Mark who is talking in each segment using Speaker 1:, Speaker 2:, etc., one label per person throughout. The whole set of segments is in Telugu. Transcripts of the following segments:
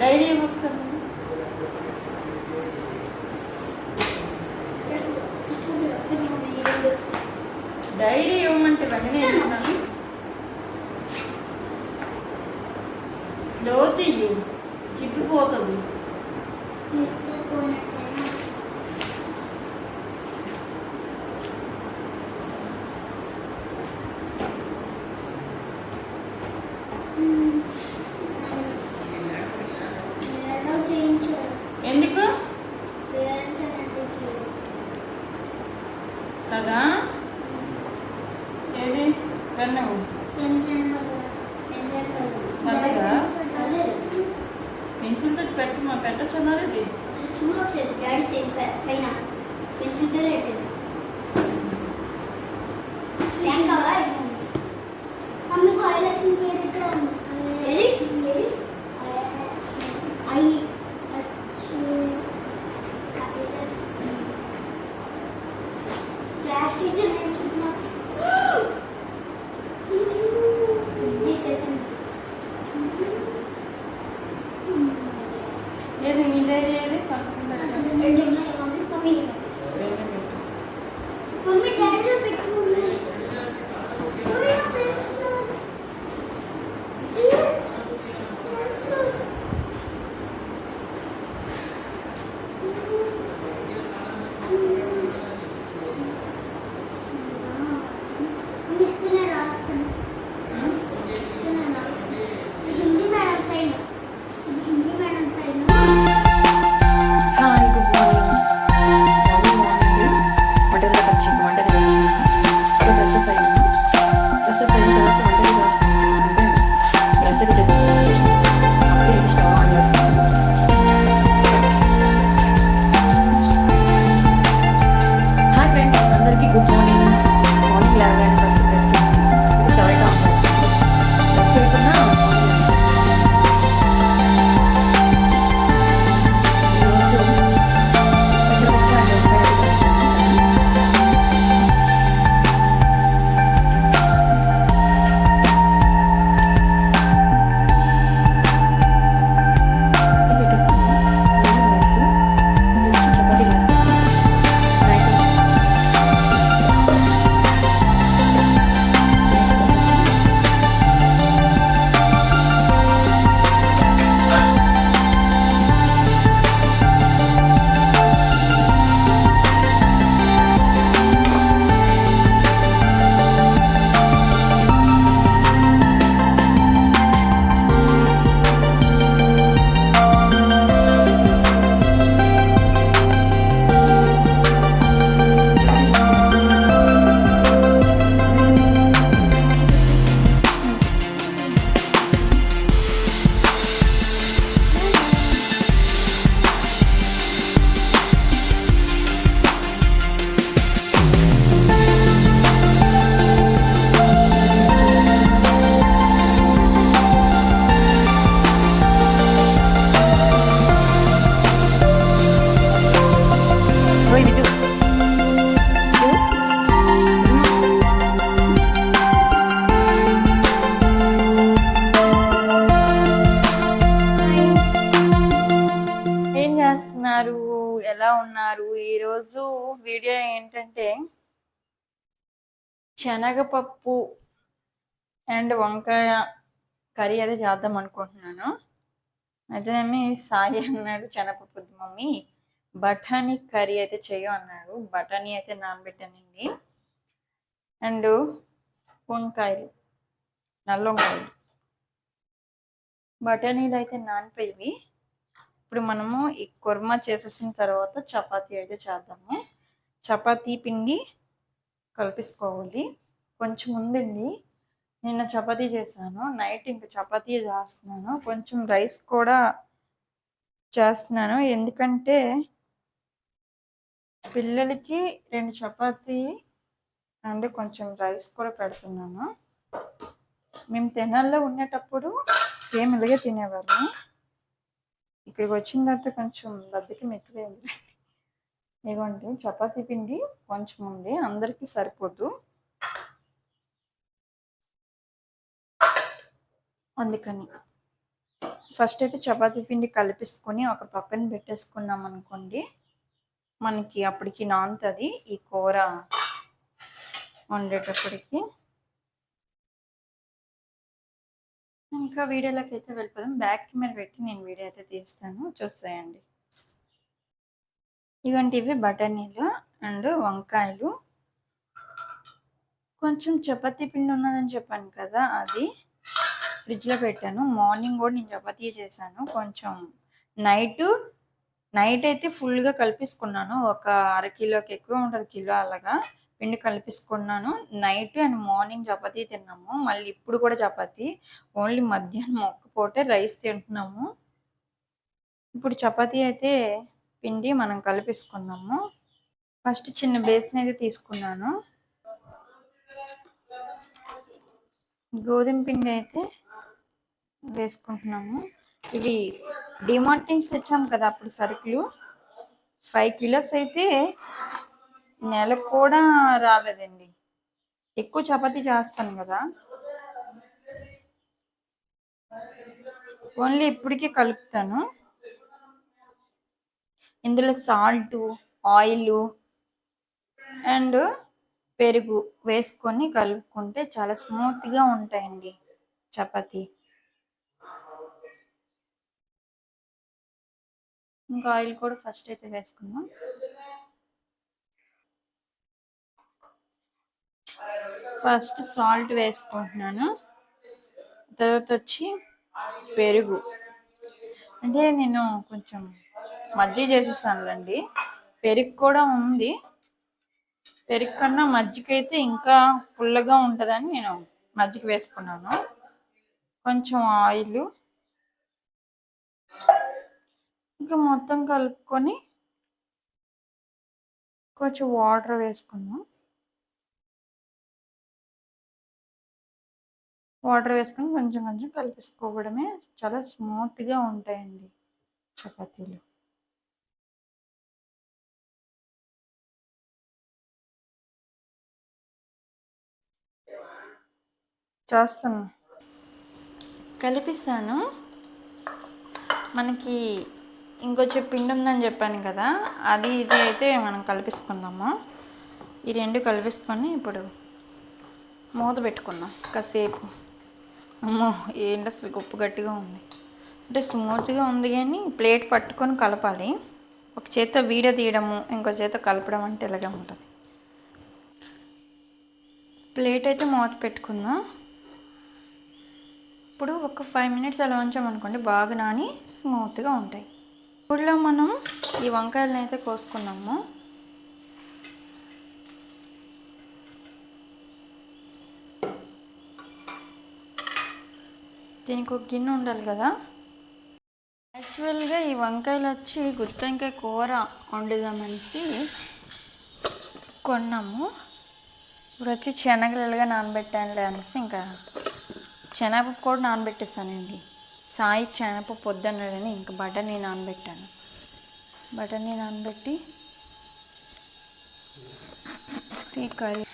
Speaker 1: డైరీ బుక్స్ డైరీ ఇవ్వమంటే వెంటనే 嗯。శనగపప్పు అండ్ వంకాయ కర్రీ అదే చేద్దాం అనుకుంటున్నాను. అయితేనేమి సాయి అన్నాడు శనగపప్పు మమ్మీ. బఠానీ కర్రీ అయితే చేయు అన్నాడు. బఠానీ అయితే నానబెట్టానండి. అండ్ వంకాయలు నల్ల వంకాయలు బఠానీలు అయితే నానిపోయి ఇప్పుడు మనము ఈ కుర్మా చేసేసిన తర్వాత చపాతీ అయితే చేద్దాము. చపాతీ పిండి కలిపేసుకోవాలి. కొంచెం ఉందండి. నిన్న చపాతి చేశాను. నైట్ ఇంకా చపాతీ చేస్తున్నాను. కొంచెం రైస్ కూడా చేస్తున్నాను. ఎందుకంటే పిల్లలకి రెండు చపాతీ అండ్ కొంచెం రైస్ కూడా పెడుతున్నాను. మేము తినాల్లో ఉండేటప్పుడు సేమ్ ఇలాగే తినేవాళ్ళం. ఇక్కడికి వచ్చిన తర్వాత కొంచెం బద్దకి మెక్కిపోయింది ఇదిగోండి చపాతీ పిండి కొంచెం ఉంది అందరికీ సరిపోదు. అందుకని. ఫస్ట్ అయితే చపాతీ పిండి కలిపేసుకొని ఒక పక్కన పెట్టేసుకున్నాం అనుకోండి మనకి అప్పటికి నానుతుంది ఈ కూర వండేటప్పటికి. ఇంకా వీడియోలోకి అయితే వెళ్ళిపోదాం. బ్యాక్ కెమెరా పెట్టి నేను వీడియో అయితే తీస్తాను. చూస్తాయండి ఇవంటి ఇవి బఠానీలు అండ్ వంకాయలు. కొంచెం చపాతీ పిండి ఉన్నదని చెప్పాను కదా అది. ఫ్రిడ్జ్లో పెట్టాను. మార్నింగ్ కూడా నేను చపాతీ చేశాను. కొంచెం నైట్ నైట్ అయితే ఫుల్గా కలిపేసుకున్నాను. ఒక అర కిలోకి ఎక్కువ ఉంటుంది కిలో అలాగా పిండి కలిపేసుకున్నాను. నైట్ అండ్ మార్నింగ్ చపాతీ తిన్నాము. మళ్ళీ ఇప్పుడు కూడా చపాతీ. ఓన్లీ మధ్యాహ్నం ఒక్క పూటే రైస్ తింటున్నాము. ఇప్పుడు చపాతీ అయితే పిండి మనం కలిపేసుకున్నాము. ఫస్ట్ చిన్న బేసిన్ అయితే తీసుకున్నాను. గోధుమ పిండి అయితే వేసుకుంటున్నాము. ఇవి డిమార్ట్ నుంచి తెచ్చాము కదా అప్పుడు సరుకులు. ఫైవ్ కిలోస్ అయితే నెలకు కూడా రాలేదండి. ఎక్కువ చపాతీ చేస్తాను కదా. ఓన్లీ ఇప్పటికే కలుపుతాను. ఇందులో సాల్ట్ ఆయిల్ అండ్ పెరుగు వేసుకొని కలుపుకుంటే చాలా స్మూత్గా ఉంటాయండి చపాతీ. ఇంకా ఆయిల్ కూడా ఫస్ట్ అయితే వేసుకుందాం. ఫస్ట్ సాల్ట్ వేసుకుంటున్నాను. తర్వాత వచ్చి పెరుగు. అంటే నేను కొంచెం మజ్జిగ చేసేసానులేండి. పెరుగు కూడా ఉంది. పెరుగు కన్నా మజ్జిగ అయితే ఇంకా పుల్లగా ఉంటుందని నేను మజ్జిగ వేసుకున్నాను. కొంచెం ఆయిల్. ఇంకా మొత్తం కలుపుకొని కొంచెం వాటర్ వేసుకున్నాం. వాటర్ వేసుకొని కొంచెం కొంచెం కలిపేసుకోవడమే చాలా స్మూత్గా ఉంటాయండి చపాతీలు. చేస్తాను కలిపిస్తాను. మనకి ఇంకొచ్చే పిండి ఉందని చెప్పాను కదా అది ఇది అయితే మనం కలిపిసుకుందాము. ఈ రెండు కలిపిసుకొని ఇప్పుడు మూత పెట్టుకుందాం కాసేపు. అమ్మో ఏంటి అసలు గొప్ప గట్టిగా ఉంది. అంటే స్మూత్గా ఉంది కానీ ప్లేట్ పట్టుకొని కలపాలి. ఒక చేత వీడియో తీయడము ఇంకో చేత కలపడం అంటే ఇలాగే ఉంటుంది. ప్లేట్ అయితే మూత పెట్టుకుందాం. ఇప్పుడు ఒక ఫైవ్ మినిట్స్ అలా ఉంచామనుకోండి బాగా నాని స్మూత్గా ఉంటాయి. ఇప్పుడులో మనం ఈ వంకాయలను అయితే కోసుకున్నాము. దీనికి ఒక గిన్నె ఉండాలి కదా. యాక్చువల్గా ఈ వంకాయలు వచ్చి గుత్తంకాయ కూర వండుదామనేసి కొన్నాము. ఇప్పుడు వచ్చి శనగలుగా నానబెట్టానులే అనేసి ఇంకా శనగపప్పు కూడా నానబెట్టేస్తానండి సాయి శనగపప్పు వద్దన్నాడని ఇంకా బటర్ని నానబెట్టాను. బటర్ని నానబెట్టి ఈ కర్రీ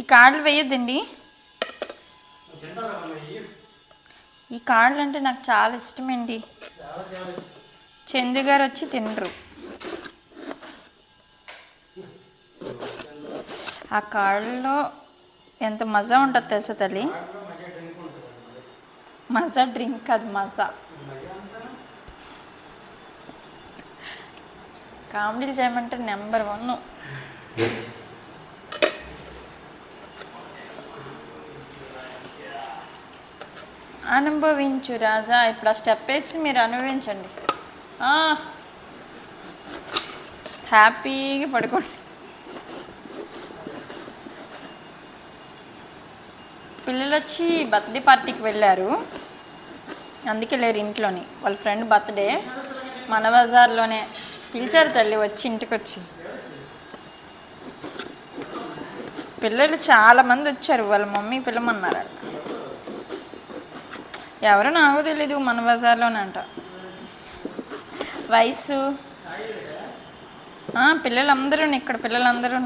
Speaker 1: ఈ కాడలు వేయొద్దండి. ఈ కాడలు అంటే నాకు చాలా ఇష్టమండి. చందు గారు వచ్చి తినరు. ఆ కాళ్ళలో ఎంత మజా ఉంటుంది తెలుసా తల్లి? మజా డ్రింక్ కాదు మజా. కామెడీలు చేయమంటే నెంబర్ వన్. అనుభవించు రాజా ఇప్పుడు ఆ స్టెప్ వేసి మీరు అనుభవించండి. హ్యాపీగా పడుకోండి. పిల్లలు వచ్చి బర్త్డే పార్టీకి వెళ్ళారు. అందుకే లేరు ఇంట్లోని. వాళ్ళ ఫ్రెండ్ బర్త్డే మన బజార్లోనే పిలిచారు తల్లి వచ్చి ఇంటికి వచ్చి పిల్లలు చాలామంది వచ్చారు. వాళ్ళ మమ్మీ పిల్లమన్నారు ఎవరో నాకు తెలీదు మన బజార్లోనే అంట వయసు పిల్లలందరూ ఇక్కడ పిల్లలందరూ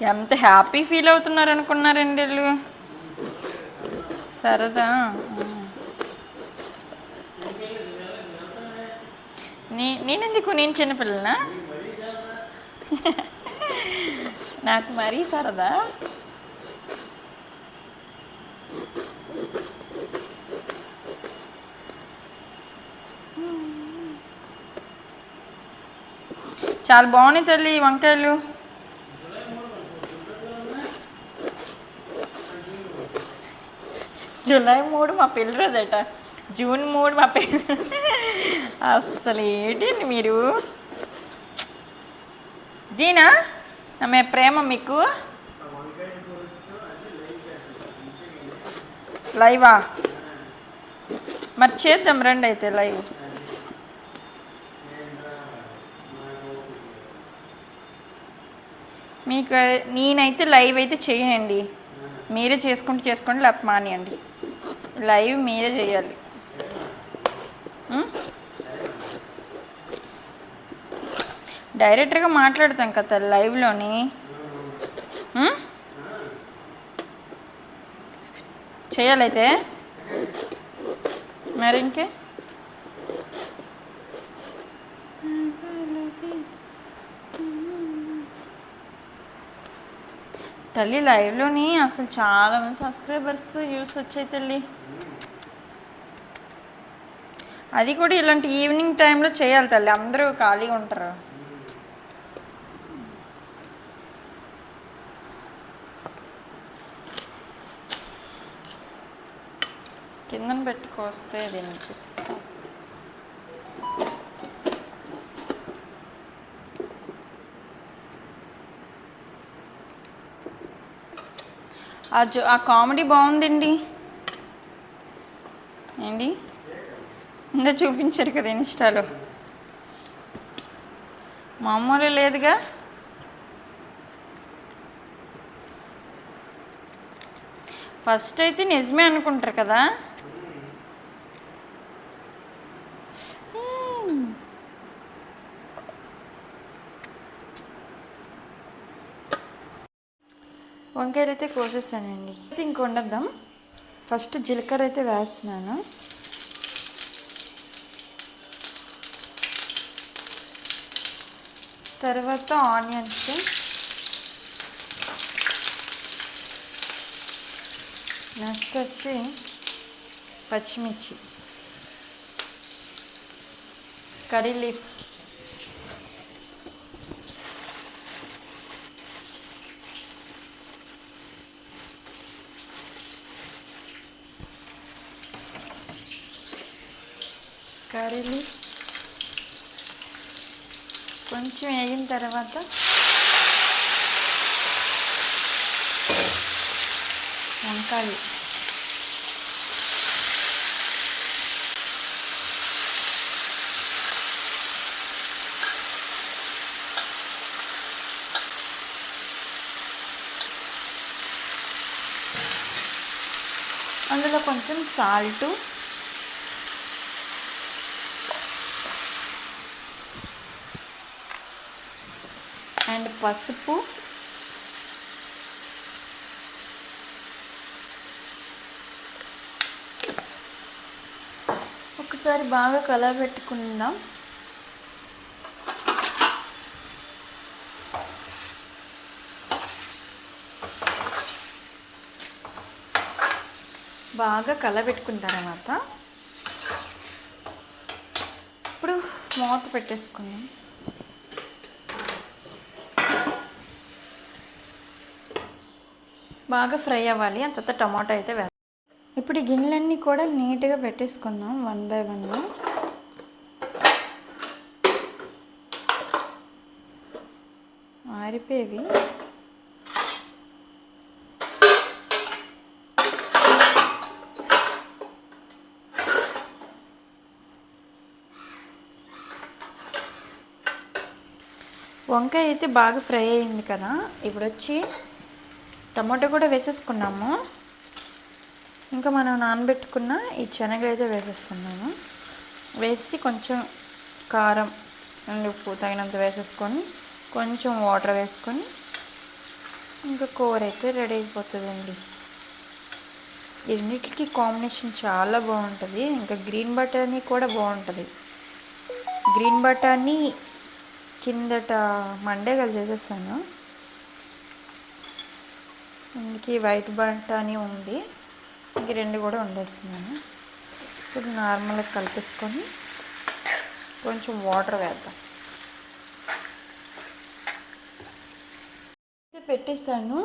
Speaker 1: ఎంత హ్యాపీ ఫీల్ అవుతున్నారు అనుకున్నారండి వీళ్ళు? సరదా. నీ నేనెందుకు? నేను చిన్నపిల్లనా? నాకు మరీ సరదా. చాలా బాగున్నాయి తల్లి ఈ వంకాయలు. జూలై మూడు మా పెళ్ళి రోజట. జూన్ మూడు మా పెళ్ళి అస్సలు ఏంటండి మీరు? దీనా? ఆమె ప్రేమ మీకు? లైవా? మరి చేద్దాం రండి అయితే లైవ్. మీకు నేనైతే లైవ్ అయితే చేయనండి. మీరే చేసుకుంటూ చేసుకోండి లేకపోతే మానేయండి. లైవ్ మీరే చేయాలి. డైరెక్టర్గా డైరెక్ట్గా మాట్లాడతాం కదా లైవ్లోని. చేయాలైతే మరి ఇంకే? తల్లి లైవ్లోని అసలు చాలా మంది సబ్స్క్రైబర్స్ యూస్ వచ్చాయి తల్లి. అది కూడా ఇలాంటి ఈవినింగ్ టైంలో చేయాలి తల్లి. అందరూ ఖాళీగా ఉంటారు. కిందన పెట్టుకొస్తే అది అనిపిస్తుంది ఆ జో ఆ కామెడీ బాగుందండి. ఏంటి? ఇంకా చూపించారు కదా ఇన్స్టాలో. మామూలు లేదుగా? ఫస్ట్ అయితే నిజమే అనుకుంటారు కదా? వంకాయలు అయితే కోసేసానండి. అయితే ఇంక వండద్దాం. ఫస్ట్ జీలకర్ర అయితే వేస్తున్నాను. తర్వాత ఆనియన్స్. నెక్స్ట్ వచ్చి పచ్చిమిర్చి. Curry leaves. కర్రీ లీవ్స్ కొంచెం వేగిన తర్వాత వంకాయలు. అందులో కొంచెం సాల్టు అండ్ పసుపు. ఒకసారి బాగా కలబెట్టుకుందాం బాగా కలబెట్టుకున్న తర్వాత ఇప్పుడు మూత పెట్టేసుకుందాం. బాగా ఫ్రై అవ్వాలి. అంత టమాటో అయితే వేస్తాం ఇప్పుడు ఈ గిన్నెలన్నీ కూడా నీట్గా పెట్టేసుకుందాం వన్ బై వన్. ఆరిపోయేవి. వంకాయ అయితే బాగా ఫ్రై అయింది కదా. ఇప్పుడు వచ్చి టమాటో కూడా వేసేసుకున్నాము. ఇంకా మనం నానబెట్టుకున్న ఈ శనగలు అయితే వేసేస్తున్నాము వేసి కొంచెం కారం ఉప్పు తగినంత వేసేసుకొని కొంచెం వాటర్ వేసుకొని ఇంకా కూర అయితే రెడీ అయిపోతుందండి. ఈ రెండింటికి కాంబినేషన్ చాలా బాగుంటుంది. ఇంకా గ్రీన్ బటానీ కూడా బాగుంటుంది. గ్రీన్ బటానీ కిందట మండే కలిసి చేసేస్తాను. అందుకే వైట్ బటానీ ఉంది. ఇంక రెండు కూడా వండేస్తున్నాను. ఇప్పుడు నార్మల్గా కలిపేసుకొని కొంచెం వాటర్ వేద్దాం. పెట్టేశాను.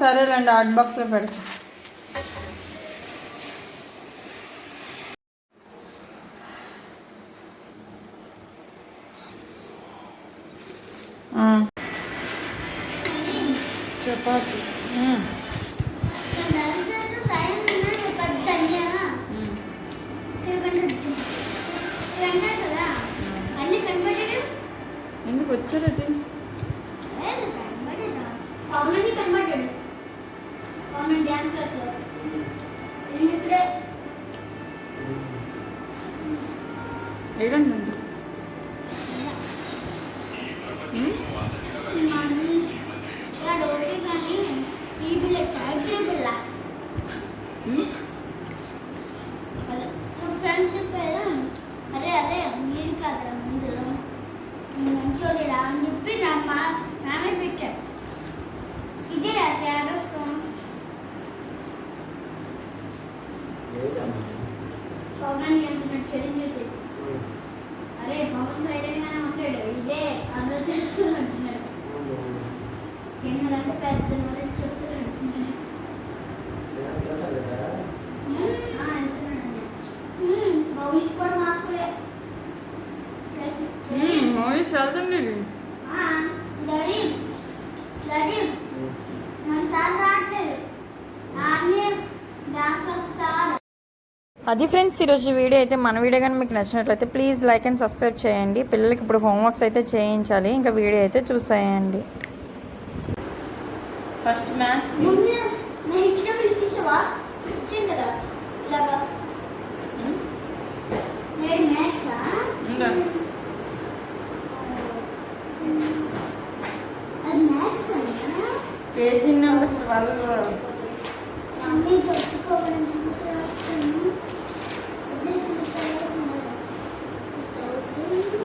Speaker 1: సరేలేండి హాట్ బాక్స్లో
Speaker 2: పెడతాను పవన్ అంటున్నాడు చెల్లి చేసి అరే పవన్ సైలెంట్ గానే ఉంటాడు ఇదే అందరూ చేస్తూ అంటున్నాడు చిన్నదంటే పెద్ద
Speaker 1: అది ఫ్రెండ్స్ ఈరోజు వీడియో అయితే మన వీడియో కానీ మీకు నచ్చినట్లయితే ప్లీజ్ లైక్ అండ్ సబ్స్క్రైబ్ చేయండి. పిల్లలకి ఇప్పుడు హోంవర్క్స్ అయితే చేయించాలి. ఇంకా వీడియో అయితే చూసేయండి. First maths. Page number twelve.